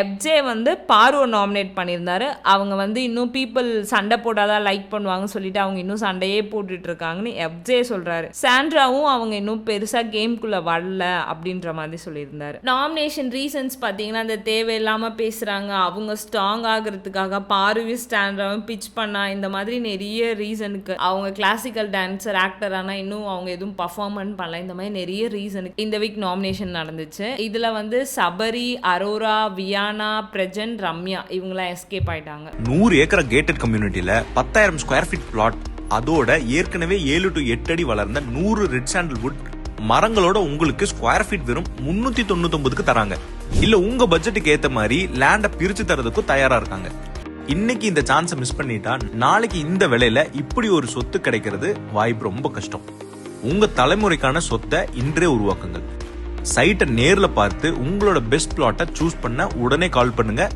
எப்ஜே வந்து பார்வை நாமினேட் பண்ணியிருந்தாரு. அவங்க வந்து இன்னும் பீப்புள் சண்டை போட்டாதான் லைக் பண்ணுவாங்கன்னு சொல்லிட்டு அவங்க இன்னும் சண்டையே போட்டுட்டு இருக்காங்கன்னு எப்ஜே சொல்றாரு. சாண்ட்ராவும் அவங்க இன்னும் பெருசா கேம்குள்ள வரல அப்படின்ற மாதிரி சொல்லியிருந்தாரு. நாமினேஷன் ரீசன்ஸ் பார்த்தீங்கன்னா அந்த தேவையில்லாம பேசுறாங்க. அவங்க ஸ்ட்ராங் ஆகிறதுக்காக பார்வி ஸ்டாண்ட்ராவும் பிச் பண்ணா இந்த மாதிரி நிறைய ரீசனுக்கு அவங்க கிளாசிக்கல் டான்சர் ஆக்டர் ஆனால் இன்னும் அவங்க எதுவும் பர்ஃபார்மன் பண்ணல. இந்த மாதிரி நிறைய ரீசனுக்கு இந்த வீக் நாமினேஷன் நடந்துச்சு. இதுல வந்து சபரி அரோரா வியானா பிரஜன் ரம்யா இவங்களாம் எஸ்கேப் ஆயிட்டாங்க. நூறு ஏக்கர் கேட்டட் கம்யூனிட்டியில பத்தாயிரம் ஸ்கொயர் ஃபீட் பிளாட் அதோட ஏற்கனவே ஏழு டு எட்டு அடி வளர்ந்த நூறு ரெட் சாண்டல்வுட் மரங்களோட உங்களுக்கு ஸ்கொயர் ஃபீட் வெறும் முன்னூத்தி தொண்ணூத்தி தராங்க. இல்ல உங்க பட்ஜெட்டுக்கு ஏத்த மாதிரி லேண்ட பிரிச்சு தரதுக்கும் தயாரா இருக்காங்க. இன்னைக்கு இந்த சான்ஸை மிஸ் பண்ணிட்டா நாளைக்கு இந்த விலையில இப்படி ஒரு சொத்து கிடைக்கிறது வாய்ப்பு ரொம்ப கஷ்டம். உங்க தலைமுறைக்கான சொத்தை இன்றே உருவாக்குங்கள். சைட்டை நேர்ல பார்த்து உங்களோட பெஸ்ட் பிளாட்டை சூஸ் பண்ண உடனே கால் பண்ணுங்க.